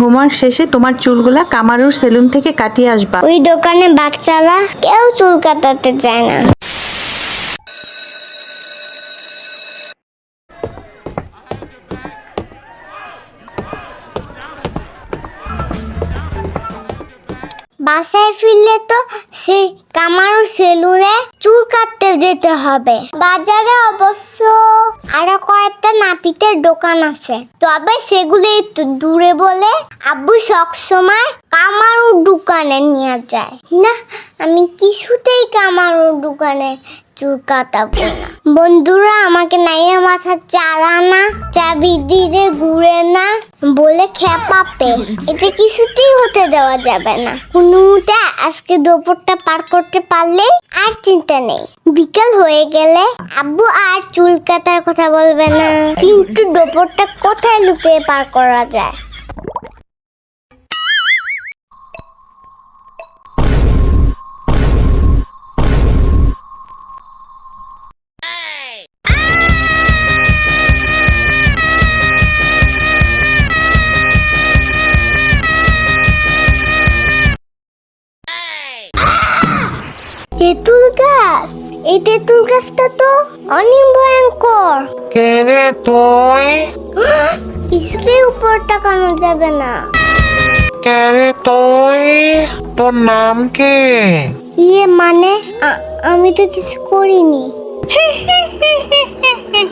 Homework শেষে তোমার চুলগুলা কামারুর salon থেকে কাটিয়ে আসবা। ওই দোকানে বাচ্চারা কেউ চুল কাটাতে চায় না। বাসায় ফিরলে তো সেই কামারু সেলুনে চুল কাটতে যেতে হবে। বাজারে অবশ্য আরও কয়েকটা নাপিতের দোকান আছে। তবে সেগুলি একটু দূরে বলে আব্বু সবসময় কামারুর দোকানে নিয়ে যায়। না, আমি কিছুতেই কামারুর দোকানে চুল কাটাবো না। বন্ধুরা, আমাকে নাইয়া মাথা চারা না, চাবি দিয়ে ঘুরে না, বলে খেপাপে এটা কিছুতেই হতে দেওয়া যাবে না। কোনোটা আজকে দুপুরটা পার করতে পারলে আর চিন্তা নেই। বিকাল হয়ে গেলে আব্বু আর চুল কাটার কথা বলবে না। কিন্তু দুপুরটা কোথায় লুকিয়ে পার করা যায়? এই তেঁতুল গাছটা তো অনেক ভয়ঙ্কর। কে রে তুই? কিছুতেই উপর টাকানো যাবে না। কে রে তুই? তোর নাম কি? ইয়ে মানে আমি তো কিছু করিনি।